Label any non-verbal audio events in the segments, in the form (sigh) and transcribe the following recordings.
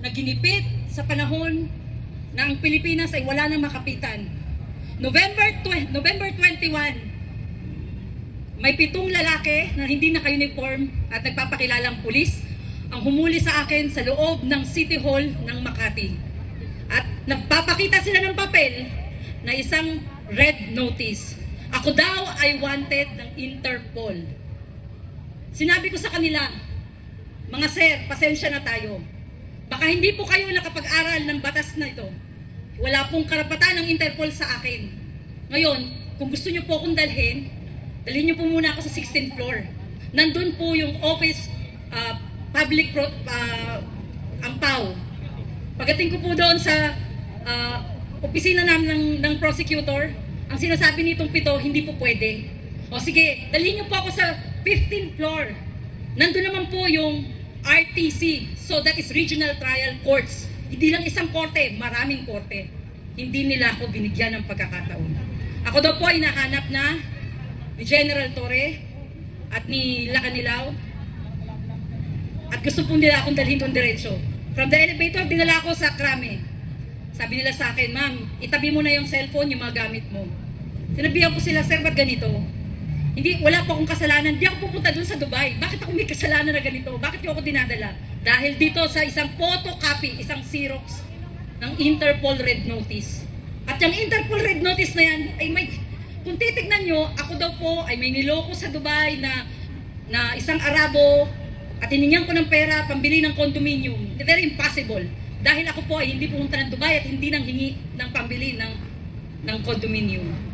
na ginipit sa panahon na ang Pilipinas ay wala nang makapitan. November, tw- November 21, may pitong lalaki na hindi naka-uniform at nagpapakilalang pulis ang humuli sa akin sa loob ng City Hall ng Makati. At nagpapakita sila ng papel na isang red notice. Ako daw ay wanted ng Interpol. Sinabi ko sa kanila, mga sir, pasensya na tayo. Baka hindi po kayo nakapag-aral ng batas na ito. Wala pong karapatan ng Interpol sa akin. Ngayon, kung gusto niyo po akong dalhin, dalhin niyo po muna ako sa 16th floor. Nandun po yung office, ah, public, pro, ah, ang PAW. Pagdating ko po doon sa ah, opisina namin ng, ng prosecutor, ang sinasabi nitong pito, hindi po pwede. O sige, dalhin niyo po ako sa 15th floor. Nandun naman po yung RTC. So that is Regional Trial Courts. Hindi lang isang korte, maraming korte. Hindi nila ako binigyan ng pagkakataon. Ako daw po ay nahanap na ni General Torre at ni Lacanilaw at gusto po nila akong dalhin doon diretso. From the elevator, dinala ako sa krame. Sabi nila sa akin, ma'am, itabi mo na yung cellphone, yung mga gamit mo. Sinabihan ko sila, sir, ba't ganito? Hindi, wala po akong kasalanan. Hindi ako pupunta doon sa Dubai. Bakit ako may kasalanan na ganito? Bakit ko ako dinadala? Dahil dito sa isang photocopy, isang Xerox ng Interpol Red Notice. At yung Interpol Red Notice na yan, ay may, kung titignan nyo, ako daw po ay may niloko sa Dubai na, na isang Arabo at hiningan ko ng pera pambili ng condominium. Very impossible. Dahil ako po ay hindi pumunta ng Dubai at hindi nang hingi ng pambili ng, ng condominium.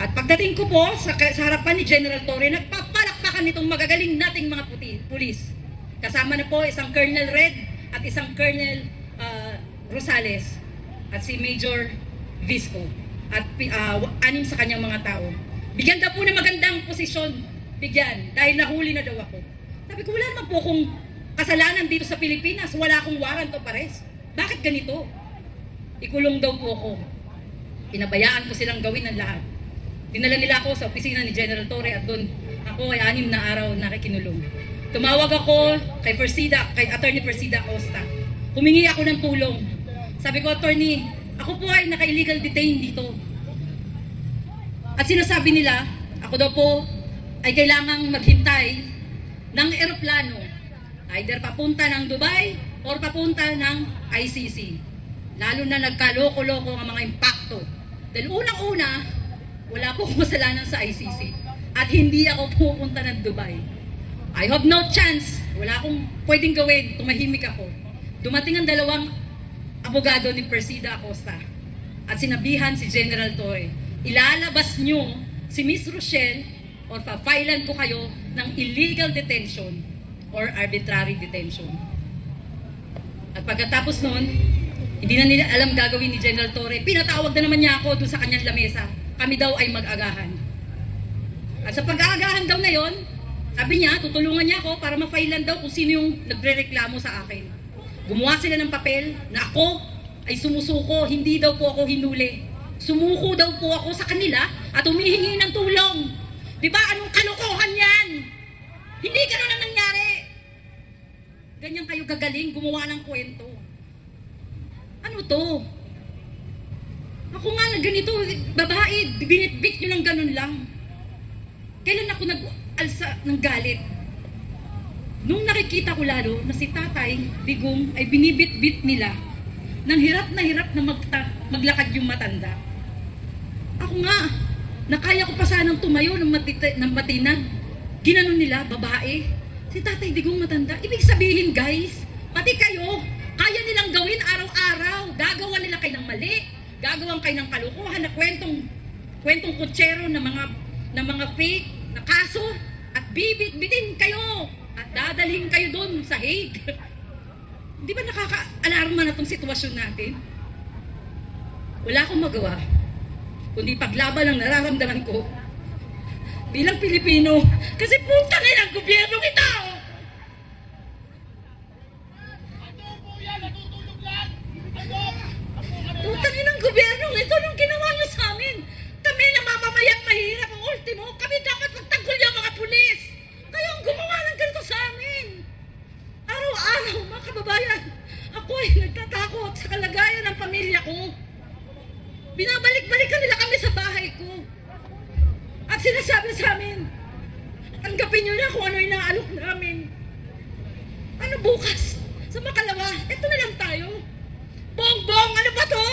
At pagdating ko po sa, sa harapan ni General Torre, nagpapalakpakan nitong magagaling nating mga puti, pulis. Kasama na po isang Colonel Red at isang Colonel ah, Rosales at si Major Visco at wa- anim sa kanyang mga tao. Bigyan daw po ng magandang posisyon, bigyan, dahil nahuli na daw ako. Sabi ko, wala naman po akong kasalanan dito sa Pilipinas, wala akong warrant of arrest. Bakit ganito? Ikulong daw po ako. Pinabayaan ko silang gawin ng lahat. Dinala nila ako sa opisina ni General Torre at doon ako ay anim na araw nakikinulong. Tumawag ako kay Persida, kay Attorney Persida Costa. Humingi ako ng tulong. Sabi ko, Attorney, ako po ay naka-illegal detain dito. At sinasabi nila, ako daw po ay kailangang maghintay ng eroplano. Either papunta ng Dubai or papunta ng ICC. Lalo na nagkaloko-loko ang mga impacto. Dahil unang-una, wala po akong kasalanan sa ICC. At hindi ako pupunta ng Dubai. I have no chance. Wala akong pwedeng gawin. Tumahimik ako. Dumating ang dalawang abogado ni Persida Acosta at sinabihan si General Torre, ilalabas niyo si Miss Rochelle or papailan ko kayo ng illegal detention or arbitrary detention. At pagkatapos noon, hindi na nila alam gagawin ni General Torre. Pinatawag na naman niya ako doon sa kanyang lamesa. Kami daw ay mag-agahan. At sa pag-aagahan daw na yon, sabi niya, tutulungan niya ako para mafailan daw kung sino yung nagre-reklamo sa akin. Gumawa sila ng papel na ako ay sumusuko, hindi daw po ako hinuli. Sumuko daw po ako sa kanila at humihingi ng tulong. Di ba? Anong kalokohan yan? Hindi ganun ang nangyari. Ganyan kayo gagaling gumawa ng kwento. Ano to? Ako nga ganito, babae, binitbit nyo ng ganun lang. Kailan ako nag-alsa ng galit? Nung nakikita ko lalo na si tatay, bigong, ay binibit-bit nila nang hirap na hirap na magta- maglakad yung matanda. Ako nga, nakaya ko pa sanang tumayo ng, matita- ng matinag. Ginanon nila, babae. Si tatay digong matanda. Ibig sabihin guys, pati kayo, kaya nilang gawin araw-araw. Gagawa nila kayo ng mali. Gagawan kayo ng kalukuhan na kwentong kwentong kutsero na mga na mga fake na kaso at bibit-bitin kayo at dadalhin kayo doon sa Hague. (laughs) Di ba nakaka-alarma na itong sitwasyon natin? Wala akong magawa. Kundi paglaban ang nararamdaman ko bilang Pilipino. Kasi puta na ang gobyernong ito! Puta na ng gobyernong ito nung ginawa nyo sa amin. Kami na mamamayang mahirap ang ultimo. Kami dapat magtanggol yung mga pulis. Kayo ang gumawa ng ganito sa amin. Araw-araw, mga kababayan, ako ay nagta natatakot sa kalagayan ng pamilya ko. Binabalik-balikan nila kami sa bahay ko. At sinasabi sa amin, tanggapin nyo na kung ano inaalok namin. Ano bukas? Sa makalawa, ito na lang tayo. Bongbong, ano ba to?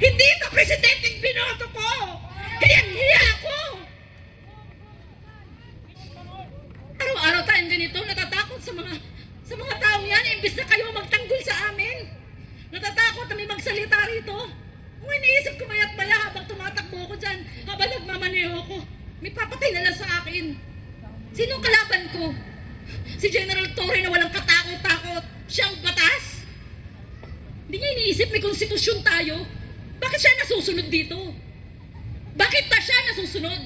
Hindi ito presidenteng binoto ko! Hiyang-hiya ako! Araw-araw tayong ganito, natatakot sa mga sa mga taong yan, imbis na kayo magtanggol sa amin. Natatakot na may magsalita rito. Kung iniisip ko mayat maya habang tumatakbo ko dyan, habang nagmamaneho ko, may papatay na lang sa akin. Sino ang kalaban ko? Si General Torre na walang katakot-takot. Siyang batas? Hindi niya iniisip may konstitusyon tayo. Bakit siya nasusunod dito? Bakit ba siya nasusunod?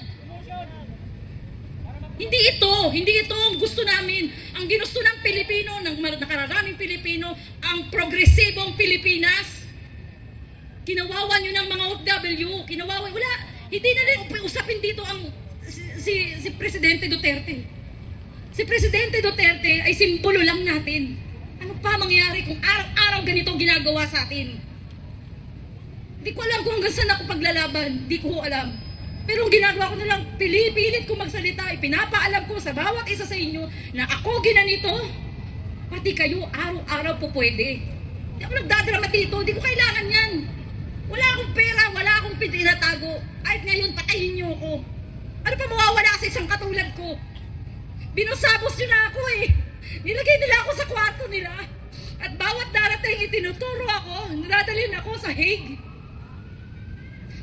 Hindi ito, hindi ito ang gusto namin. Ang ginusto ng Pilipino, ng nakararaming Pilipino, ang progresibong Pilipinas. Kinawawa nyo ng mga OFW, kinawawa, wala, hindi na rin usapin dito ang si, si, si Presidente Duterte. Si Presidente Duterte ay simbolo lang natin. Ano pa mangyari kung araw-araw ganito ginagawa sa atin? Hindi ko alam kung hanggang saan ako paglalaban. Hindi ko alam. Pero ang ginagawa ko na lang, pili-pilit ko magsalita. Ipinapaalam ko sa bawat isa sa inyo na ako ginanito. Pati kayo, araw-araw po pwede. Hindi ako nagdadrama dito. Hindi ko kailangan yan. Wala akong pera, wala akong pinatago. Kahit ngayon, patayin niyo ako. Ano pa mawawala sa isang katulad ko? Binusabos niyo na ako eh. Nilagay nila ako sa kwarto nila. At bawat darating itinuturo ako, nadadalhin ako sa Hague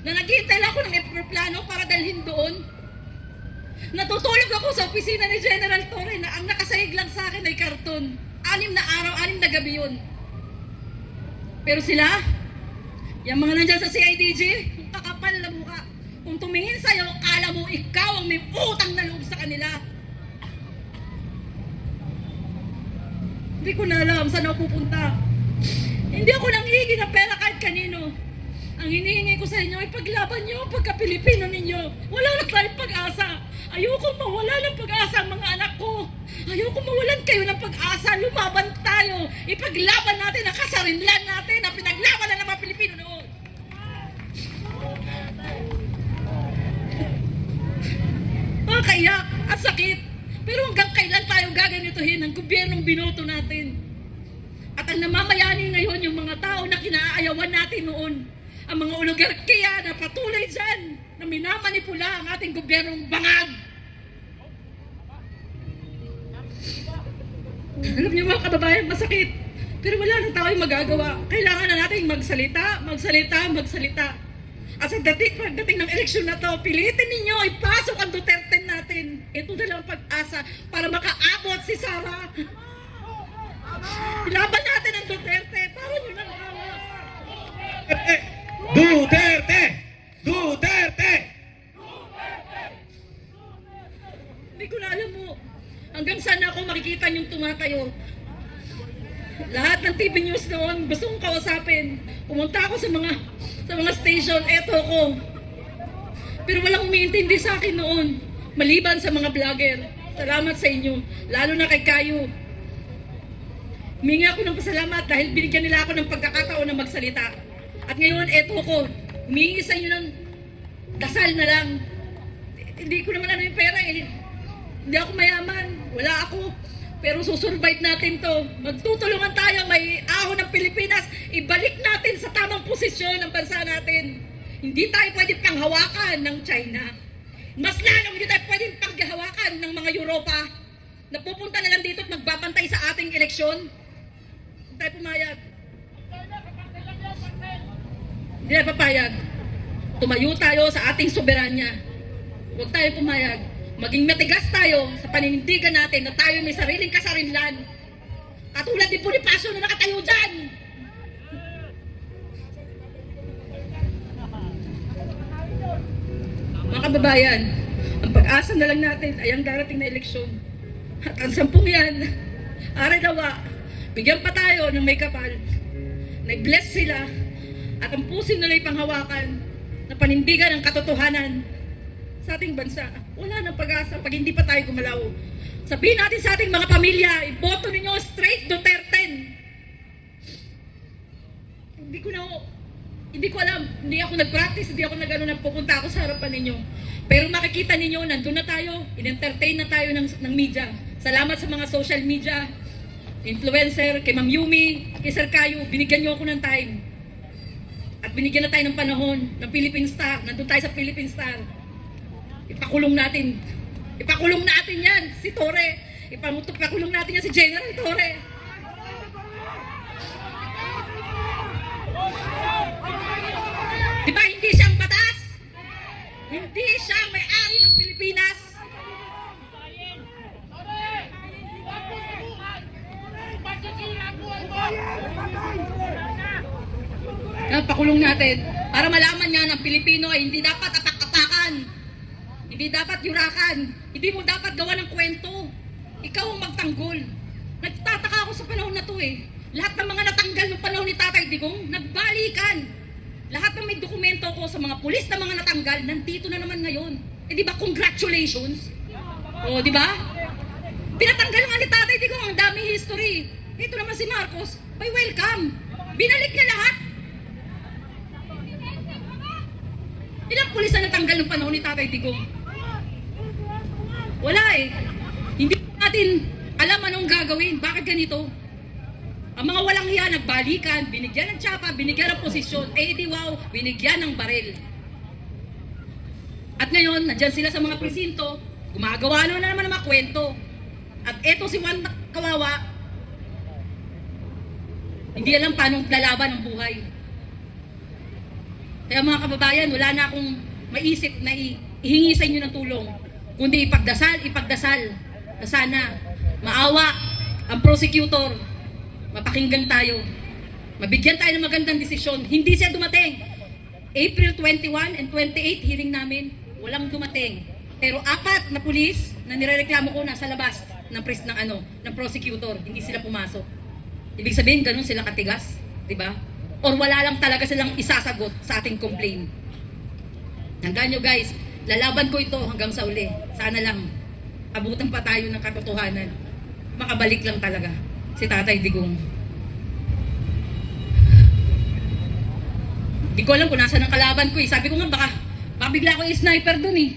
na naghihintay ako ng aeroplano para dalhin doon. Natutulog ako sa opisina ni General Torre na ang nakasahig lang sa akin ay karton. Anim na araw, anim na gabi yun. Pero sila, yung mga nandyan sa CIDG, yung kakapal na mukha. Kung tumingin sa'yo, kala mo ikaw ang may utang na loob sa kanila. Hindi ko na alam saan ako pupunta. Hindi ako nanghihingi ng pera kahit kanino. Ang hinihingi ko sa inyo ay paglaban nyo ang pagka-Pilipino ninyo. Wala na tayong pag-asa. Ayoko mawala ng pag-asa ang mga anak ko. Ayoko mawalan kayo ng pag-asa. Lumaban tayo. Ipaglaban natin ang kasarinlan Makakaiyak at sakit. Pero hanggang kailan tayo gaganituhin ang gobyernong binoto natin? At ang namamayani ngayon yung mga tao na kinaayawan natin noon. Ang mga oligarkiya na patuloy dyan na minamanipula ang ating gobyernong bangag. Alam niyo mga kababayan, masakit. Pero wala nang tao yung magagawa. Kailangan na natin magsalita, magsalita, magsalita. At sa dating, pagdating ng eleksyon na to, pilitin ninyo, ipasok ang Duterte. Ito na lang ang pag-asa para makaabot si Sara. Ilaban natin ang Duterte. Para nyo nang awa. Duterte! Duterte! Hindi ko na alam mo. Hanggang saan ako makikita yung tumatayo. Lahat ng TV news noon, gusto kong kausapin. Pumunta ako sa mga sa mga station, eto ko. Pero walang umiintindi sa akin noon. Maliban sa mga vlogger. Salamat sa inyo. Lalo na kay Kayo. Humingi ako ng pasalamat dahil binigyan nila ako ng pagkakataon na magsalita. At ngayon, eto ko. Humingi sa inyo ng dasal na lang. Hindi ko naman ano yung pera eh. Hindi ako mayaman. Wala ako. Pero susurvive natin to. Magtutulungan tayo. May ahon ng Pilipinas. Ibalik natin sa tamang posisyon ng bansa natin. Hindi tayo pwede panghawakan ng China. Mas lalong hindi tayo pwede panghawakan ng mga Europa na pupunta na lang dito at magbabantay sa ating eleksyon. Hindi tayo pumayag. Hindi tayo papayag. Tumayo tayo sa ating soberanya. Huwag tayo pumayag. Maging matigas tayo sa paninindigan natin na tayo may sariling kasarinlan. Katulad ni Bonifacio na nakatayo dyan. Kababayan, ang pag-asa na lang natin ay ang darating na eleksyon. At ang sampung yan, aray dawa, bigyan pa tayo ng may kapal. Nag-bless sila at ang pusin nila panghawakan na panindigan ang katotohanan sa ating bansa. Wala nang pag-asa pag hindi pa tayo gumalaw. Sabihin natin sa ating mga pamilya, iboto ninyo straight Duterte. hindi ko na hindi ko alam, hindi ako nag-practice, hindi ako nag-ano, nagpupunta ako sa harapan ninyo. Pero makikita ninyo, nandun na tayo, in-entertain na tayo ng, ng media. Salamat sa mga social media, influencer, kay Ma'am Yumi, kay Sir Kayo, binigyan niyo ako ng time. At binigyan na tayo ng panahon ng Philippine Star. Nandun tayo sa Philippine Star. Ipakulong natin. Ipakulong natin yan, si Tore. Ipakulong natin yan si General Tore. Hindi siya may-ari ng Pilipinas. Kaya pakulong natin para malaman niya ng Pilipino ay hindi dapat atak-atakan. Hindi dapat yurakan. Hindi mo dapat gawa ng kwento. Ikaw ang magtanggol. Nagtataka ako sa panahon na to eh. Lahat ng mga natanggal ng panahon ni Tatay Digong, nagbalikan. Lahat ng may dokumento ko sa mga pulis na mga natanggal, nandito na naman ngayon. Eh di ba, congratulations? O, di ba? Pinatanggal nga ni Tatay Digong ang dami history. Ito naman si Marcos, by welcome. Binalik niya lahat. Ilang pulis na natanggal ng panahon ni Tatay Digong? Wala eh. Hindi natin alam anong gagawin. Bakit ganito? Ang mga walang hiya, nagbalikan, binigyan ng tsapa, binigyan ng posisyon. Eh di wow, binigyan ng baril. At ngayon, nandyan sila sa mga presinto, gumagawa na naman ng mga kwento. At eto si Juan Kawawa, hindi alam paano lalaban ng buhay. Kaya mga kababayan, wala na akong maisip na ihingi sa inyo ng tulong. Kundi ipagdasal, ipagdasal na sana maawa ang prosecutor, mapakinggan tayo, mabigyan tayo ng magandang desisyon. Hindi siya dumating. April 21 and 28 hearing namin, walang dumating. Pero apat na pulis na nirereklamo ko nasa labas ng pres ng ano, ng prosecutor, hindi sila pumasok. Ibig sabihin, ganun sila katigas, di ba? Or wala lang talaga silang isasagot sa ating complaint. Hanggang nyo guys, lalaban ko ito hanggang sa uli. Sana lang, abutan pa tayo ng katotohanan. Makabalik lang talaga si Tatay Digong. Di ko alam kung nasa ng kalaban ko eh. Sabi ko nga baka, baka bigla ako i-sniper dun eh.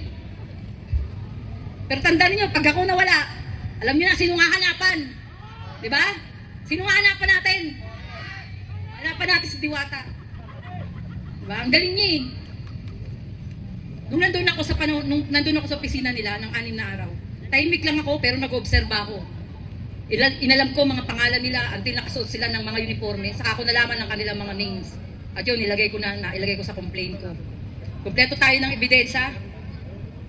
Pero tandaan niyo, pag ako nawala, alam niyo na sino nga hanapan. Di ba? Sino nga hanapan natin? Hanapan natin si Diwata. Di ba? Ang galing niya eh. Nung nandun ako sa panahon, nung nandun ako sa opisina nila ng anim na araw, tahimik lang ako pero nag-obserba ako. Inalam ko mga pangalan nila until nakasuot sila ng mga uniforme, saka ako nalaman ng kanilang mga names. At yun, nilagay ko na, na ilagay ko sa complaint ko. Kompleto tayo ng ebidensya.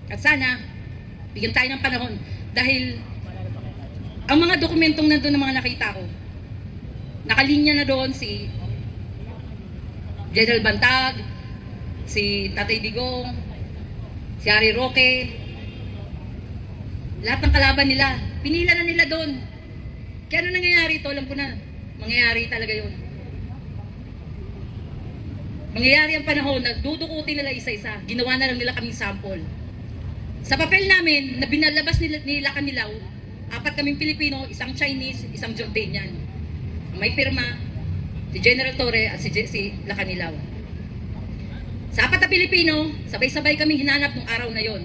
At sana, bigyan tayo ng panahon. Dahil, ang mga dokumentong nandun na mga nakita ko, nakalinya na doon si General Bantag, si Tatay Digong, si Harry Roque, lahat ng kalaban nila, pinila na nila doon. Kaya ano nangyayari ito, alam ko na, mangyayari talaga yun. Mangyayari ang panahon na dudukutin nila isa-isa, ginawa na lang nila kaming sample. Sa papel namin, na binalabas nila, nila kanilaw, apat kaming Pilipino, isang Chinese, isang Jordanian. May pirma, si General Torre at si, si Lacanilaw. Sa apat na Pilipino, sabay-sabay kami hinanap nung araw na yon.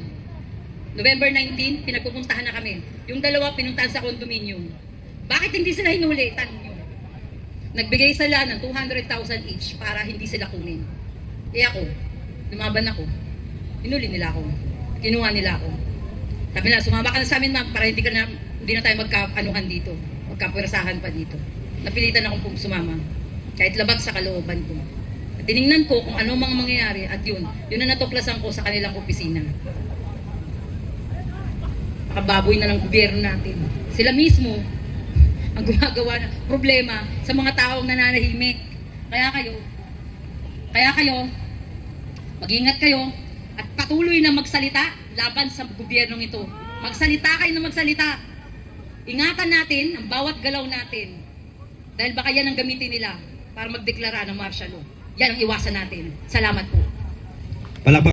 November 19, pinagpupuntahan na kami. Yung dalawa pinuntahan sa condominium. Bakit hindi sila hinuli? Tanong nyo. Nagbigay sila ng 200,000 each para hindi sila kunin. Eh ako, lumaban ako. Hinuli nila ako. Kinuha nila ako. Sabi na, sumama ka na sa amin ma'am para hindi, ka na, hindi na tayo magkaanuhan dito. Magkapwersahan pa dito. Napilitan akong sumama. Kahit labag sa kalooban ko. At tiningnan ko kung ano mga mangyayari at yun, yun na natuklasan ko sa kanilang opisina. Makababoy na ng gobyerno natin. Sila mismo gumagawa ng problema sa mga taong nananahimik. Kaya kayo, kaya kayo, mag-ingat kayo at patuloy na magsalita laban sa gobyernong ito. Magsalita kayo na magsalita. Ingatan natin ang bawat galaw natin. Dahil baka yan ang gamitin nila para magdeklara ng martial law. Yan ang iwasan natin. Salamat po. Palakpak.